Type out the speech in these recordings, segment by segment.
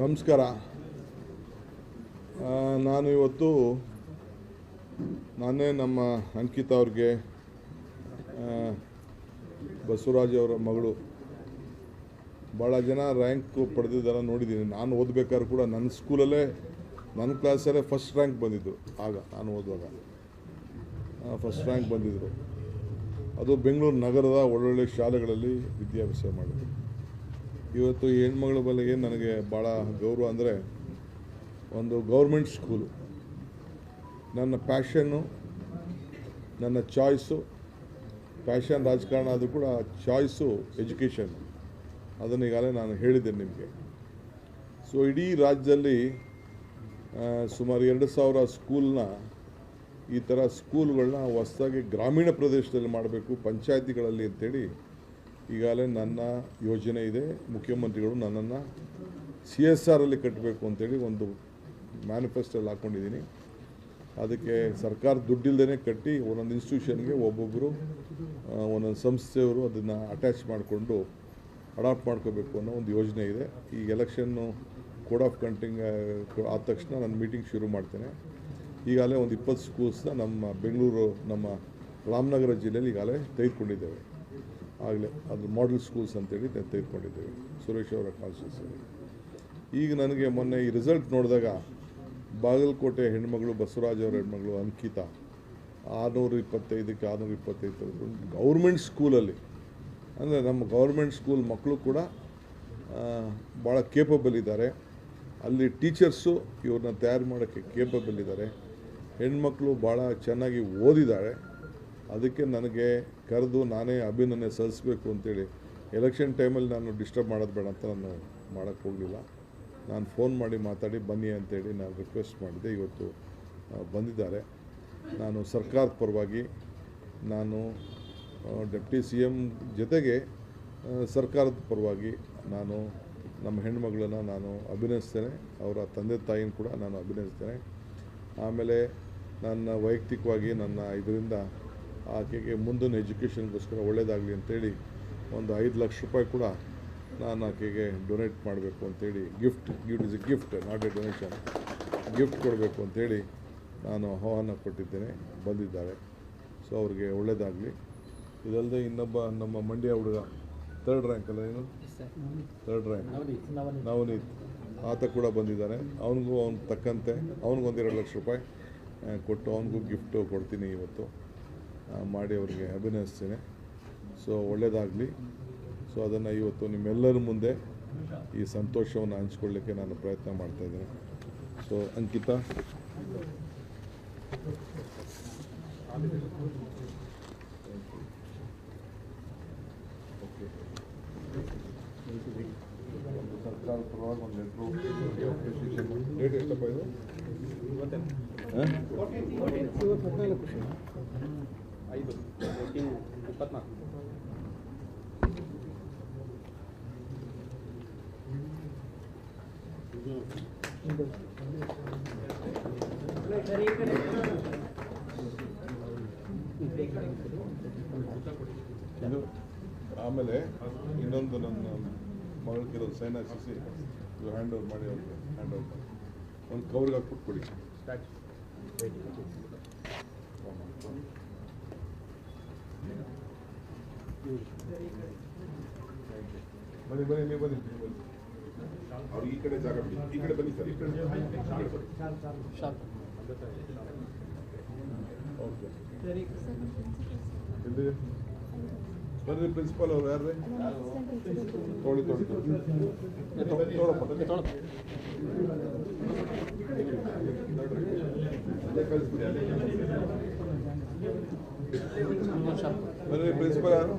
ನಮಸ್ಕಾರ. ನಾನು ಇವತ್ತು ನಾನೇ ನಮ್ಮ ಅಂಕಿತಾ ಅವ್ರಿಗೆ ಬಸವರಾಜ್ ಅವರ ಮಗಳು. ಭಾಳ ಜನ ರ್ಯಾಂಕ್ ಪಡೆದಿದ್ದೆಲ್ಲ ನೋಡಿದ್ದೀನಿ. ನಾನು ಓದಬೇಕಾದ್ರೂ ಕೂಡ ನನ್ನ ಸ್ಕೂಲಲ್ಲೇ ನನ್ನ ಕ್ಲಾಸಲ್ಲೇ ಫಸ್ಟ್ ರ್ಯಾಂಕ್ ಬಂದಿದ್ದರು ಆಗ ನಾನು ಓದುವಾಗ. ಫಸ್ಟ್ ರ್ಯಾಂಕ್ ಬಂದಿದ್ದರು ಅದು ಬೆಂಗಳೂರು ನಗರದ ಒಳ್ಳೊಳ್ಳೆ ಶಾಲೆಗಳಲ್ಲಿ ವಿದ್ಯಾಭ್ಯಾಸ ಮಾಡಿದ್ರು. ಇವತ್ತು ಹೆಣ್ಮಗಳ ಬಲೆಗೆ ನನಗೆ ಭಾಳ ಗೌರವ ಅಂದರೆ ಒಂದು ಗೌರ್ಮೆಂಟ್ ಸ್ಕೂಲು ನನ್ನ ಪ್ಯಾಷನ್ನು ನನ್ನ ಚಾಯ್ಸು ಪ್ಯಾಷನ್ ರಾಜಕಾರಣ ಆದರೂ ಕೂಡ ಚಾಯ್ಸು ಎಜುಕೇಷನ್ ಅದನ್ನು ಈಗಾಗಲೇ ನಾನು ಹೇಳಿದ್ದೇನೆ ನಿಮಗೆ. ಸೊ ಇಡೀ ರಾಜ್ಯದಲ್ಲಿ ಸುಮಾರು ಎರಡು ಸಾವಿರ ಸ್ಕೂಲ್ನ ಈ ಥರ ಸ್ಕೂಲ್ಗಳನ್ನ ಹೊಸದಾಗಿ ಗ್ರಾಮೀಣ ಪ್ರದೇಶದಲ್ಲಿ ಮಾಡಬೇಕು, ಪಂಚಾಯತಿಗಳಲ್ಲಿ ಅಂತೇಳಿ ಈಗಾಗಲೇ ನನ್ನ ಯೋಜನೆ ಇದೆ. ಮುಖ್ಯಮಂತ್ರಿಗಳು ನನ್ನನ್ನು ಸಿ ಎಸ್ ಆರಲ್ಲಿ ಕಟ್ಟಬೇಕು ಅಂತೇಳಿ ಒಂದು ಮ್ಯಾನಿಫೆಸ್ಟೋಲ್ಲಿ ಹಾಕ್ಕೊಂಡಿದ್ದೀನಿ ಅದಕ್ಕೆ ಸರ್ಕಾರ ದುಡ್ಡಿಲ್ದೇ ಕಟ್ಟಿ ಒಂದೊಂದು ಇನ್ಸ್ಟಿಟ್ಯೂಷನ್ಗೆ ಒಬ್ಬೊಬ್ಬರು ಒಂದೊಂದು ಸಂಸ್ಥೆಯವರು ಅದನ್ನು ಅಟ್ಯಾಚ್ ಮಾಡಿಕೊಂಡು ಅಡಾಪ್ಟ್ ಮಾಡ್ಕೋಬೇಕು ಅನ್ನೋ ಒಂದು ಯೋಜನೆ ಇದೆ. ಈ ಎಲೆಕ್ಷನ್ನು ಕೋಡ್ ಆಫ್ ಕಂಟಿಂಗ್ ಆದ ತಕ್ಷಣ ನಾನು ಮೀಟಿಂಗ್ ಶುರು ಮಾಡ್ತೇನೆ. ಈಗಾಗಲೇ ಒಂದು ಇಪ್ಪತ್ತು ಸ್ಕೂಲ್ಸ್ನ ನಮ್ಮ ಬೆಂಗಳೂರು, ನಮ್ಮ ರಾಮನಗರ ಜಿಲ್ಲೆಯಲ್ಲಿ ಈಗಾಗಲೇ ತೆಗೆದುಕೊಂಡಿದ್ದೇವೆ. ಆಗಲೇ ಅದು ಮಾಡೆಲ್ ಸ್ಕೂಲ್ಸ್ ಅಂತೇಳಿ ತೆಗೆದುಕೊಂಡಿದ್ದೇವೆ. ಸುರೇಶ್ ಅವರ ಕಾನ್ಸ್ಟಿಟ್ಯೂನ್ಸಿಯಲ್ಲಿ ಈಗ ನನಗೆ ಮೊನ್ನೆ ಈ ರಿಸಲ್ಟ್ ನೋಡಿದಾಗ ಬಾಗಲಕೋಟೆ ಹೆಣ್ಮಗಳು, ಬಸವರಾಜ್ ಅವರ ಹೆಣ್ಮಗಳು ಅಂಕಿತಾ. ಆರುನೂರ ಇಪ್ಪತ್ತೈದಕ್ಕೆ ಆರುನೂರ ಇಪ್ಪತ್ತೈದು ಗೌರ್ಮೆಂಟ್ ಸ್ಕೂಲಲ್ಲಿ ಅಂದರೆ ನಮ್ಮ ಗೌರ್ಮೆಂಟ್ ಸ್ಕೂಲ್ ಮಕ್ಕಳು ಕೂಡ ಭಾಳ ಕೇಪಬಲ್ ಇದ್ದಾರೆ. ಅಲ್ಲಿ ಟೀಚರ್ಸು ಇವ್ರನ್ನ ತಯಾರು ಮಾಡೋಕ್ಕೆ ಕೇಪಬಲ್ ಇದ್ದಾರೆ. ಹೆಣ್ಮಕ್ಳು ಭಾಳ ಚೆನ್ನಾಗಿ ಓದಿದ್ದಾರೆ. ಅದಕ್ಕೆ ನನಗೆ ಕರೆದು ನಾನೇ ಅಭಿನಂದನೆ ಸಲ್ಲಿಸಬೇಕು ಅಂತೇಳಿ ಎಲೆಕ್ಷನ್ ಟೈಮಲ್ಲಿ ನಾನು ಡಿಸ್ಟರ್ಬ್ ಮಾಡೋದು ಬೇಡ ಅಂತ ನಾನು ಮಾಡೋಕ್ಕೆ ಹೋಗಲಿಲ್ಲ. ನಾನು ಫೋನ್ ಮಾಡಿ ಮಾತಾಡಿ ಬನ್ನಿ ಅಂತೇಳಿ ನಾನು ರಿಕ್ವೆಸ್ಟ್ ಮಾಡಿದೆ. ಇವತ್ತು ಬಂದಿದ್ದಾರೆ. ನಾನು ಸರ್ಕಾರದ ಪರವಾಗಿ ನಾನು ಡೆಪ್ಟಿ ಸಿ ಎಂ ಜೊತೆಗೆ ಸರ್ಕಾರದ ಪರವಾಗಿ ನಾನು ನಮ್ಮ ಹೆಣ್ಮಗಳನ್ನು ನಾನು ಅಭಿನಯಿಸ್ತೇನೆ ಅವರ ತಂದೆ ತಾಯಿನ ಕೂಡ ನಾನು ಅಭಿನಯಿಸ್ತೇನೆ ಆಮೇಲೆ ನನ್ನ ವೈಯಕ್ತಿಕವಾಗಿ ನನ್ನ ಇದರಿಂದ ಆಕೆಗೆ ಮುಂದಿನ ಎಜುಕೇಷನ್ಗೋಸ್ಕರ ಒಳ್ಳೆಯದಾಗಲಿ ಅಂತೇಳಿ ಒಂದು ಐದು ಲಕ್ಷ ರೂಪಾಯಿ ಕೂಡ ನಾನು ಆಕೆಗೆ ಡೊನೇಟ್ ಮಾಡಬೇಕು ಅಂತೇಳಿ gift gift is a gift not a donation. Gift ಕೊಡಬೇಕು ಅಂತೇಳಿ ನಾನು ಆಹ್ವಾನ ಕೊಟ್ಟಿದ್ದೇನೆ ಬಂದಿದ್ದಾರೆ. ಸೊ ಅವ್ರಿಗೆ ಒಳ್ಳೆಯದಾಗಲಿ ಇದಲ್ಲದೆ ಇನ್ನೊಬ್ಬ ನಮ್ಮ ಮಂಡ್ಯ ಹುಡುಗ ತರ್ಡ್ ರ್ಯಾಂಕ್ ಅಲ್ಲ ಏನು ತರ್ಡ್ ರ್ಯಾಂಕ್ ನವನೀತ್. ಆತ ಕೂಡ ಬಂದಿದ್ದಾನೆ ಅವನಿಗೂ ಅವ್ನು ತಕ್ಕಂತೆ. ಅವ್ನಿಗೊಂದು ಎರಡು ಲಕ್ಷ ರೂಪಾಯಿ ಕೊಟ್ಟು ಅವನಿಗೂ ಗಿಫ್ಟು ಕೊಡ್ತೀನಿ ಇವತ್ತು. ಮಾಡಿ ಅವರಿಗೆ ಅಭಿನಯಿಸ್ತೇನೆ. ಸೊ ಒಳ್ಳೆಯದಾಗಲಿ ಸೊ ಅದನ್ನು ಇವತ್ತು ನಿಮ್ಮೆಲ್ಲರ ಮುಂದೆ ಈ ಸಂತೋಷವನ್ನು ಹಂಚ್ಕೊಳ್ಳಿಕ್ಕೆ ನಾನು ಪ್ರಯತ್ನ ಮಾಡ್ತಾಯಿದ್ದೇನೆ ಸೊ ಅಂಕಿತಾ. ಸರ್ಕಾರ ಪರವಾಗಿ ಒಂದು ಲೆಟ್ರು ಅಪ್ರಿಸಿಯೇಷನ್ ಡೇಟ್ ಎಷ್ಟಪ್ಪ ಇದು ಹಾಂ ಐದು ರೇಟಿಂಗ್ ಇಪ್ಪತ್ನಾಲ್ಕು. ಇದು ಆಮೇಲೆ ಇನ್ನೊಂದು ನನ್ನ ಮಗಳಿರೋ ಸೈನ್ ಹಾಕಿಸಿ ಇದು ಹ್ಯಾಂಡ್ ಓವರ್ ಮಾಡಿ ಅವ್ರಿಗೆ ಹ್ಯಾಂಡ್ ಓವರ್ ಮಾಡಿ. ಒಂದು ಕವರ್ಗೆ ಹಾಕ್ಬಿಟ್ಟು ಕೊಡಿ ಬನ್ನಿ ಬನ್ನಿ ನೀವು ಬನ್ನಿ ನೀವು ಬನ್ನಿ ಅವ್ರಿಗೆ ಈ ಕಡೆ ಜಾಗ ಬಿಡಿ ಈ ಕಡೆ ಬನ್ನಿ ಸರ್ ಈ ಕಡೆ ಈ ಕಡೆ ಬನ್ನಿ. ಶಾರ್ಪ್ ಓಕೆ ಇಲ್ಲಿ ಬರ್ರಿ ಪ್ರಿನ್ಸಿಪಾಲ್ ಅವ್ರು ಯಾರ್ರಿ ತೊಳಿ ತೊಳಿ ತೊಳಿ ತೊಗೊಳಪ್ಪ ಅಲ್ಲೇ ಕಳಿಸ್ಬಿಡಿ ಅಲ್ಲೇ ಪ್ರಿನ್ಸಿಪಲ್ ಯಾರು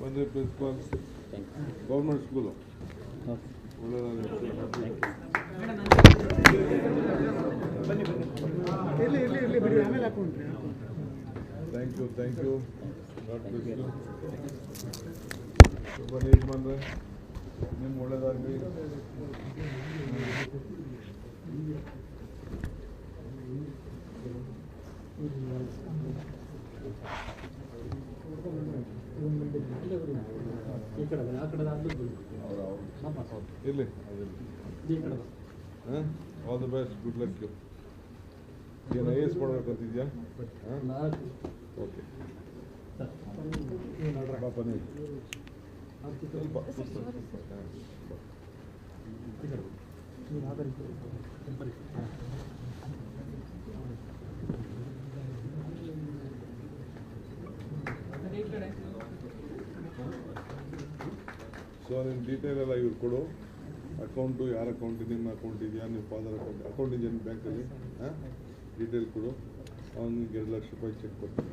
ಬಂದ್ರಿ principal government school thank you thank you ಶುಭ ಬಂದರೆ ನಿಮ್ಗೆ ಒಳ್ಳೇದಾಗಲಿ ಇರಲಿ ಹಾಂ all the best good luck you ಏನು ಐ ಎಸ್ ಮಾಡ್ಬೇಕಂತಿದ್ಯಾ ಹಾಂ ಓಕೆ ಸೊ ನಿನ್ನ ಡೀಟೇಲ್ ಎಲ್ಲ ಇವ್ರು ಕೊಡು ಅಕೌಂಟು ಯಾರ ಅಕೌಂಟ್ ನಿಮ್ಮ ಅಕೌಂಟ್ ಇದೆಯಾ ನಿಮ್ಮ ಫಾದರ್ ಅಕೌಂಟ್ ಅಕೌಂಟ್ ಇದೆಯಾ ನಿಮ್ಮ ಬ್ಯಾಂಕಲ್ಲಿ ಹಾಂ ಡೀಟೇಲ್ ಕೊಡು ಅವ್ನಿಗೆ ಎರಡು ಲಕ್ಷ ರೂಪಾಯಿ ಚೆಕ್ ಕೊಡ್ತೀನಿ.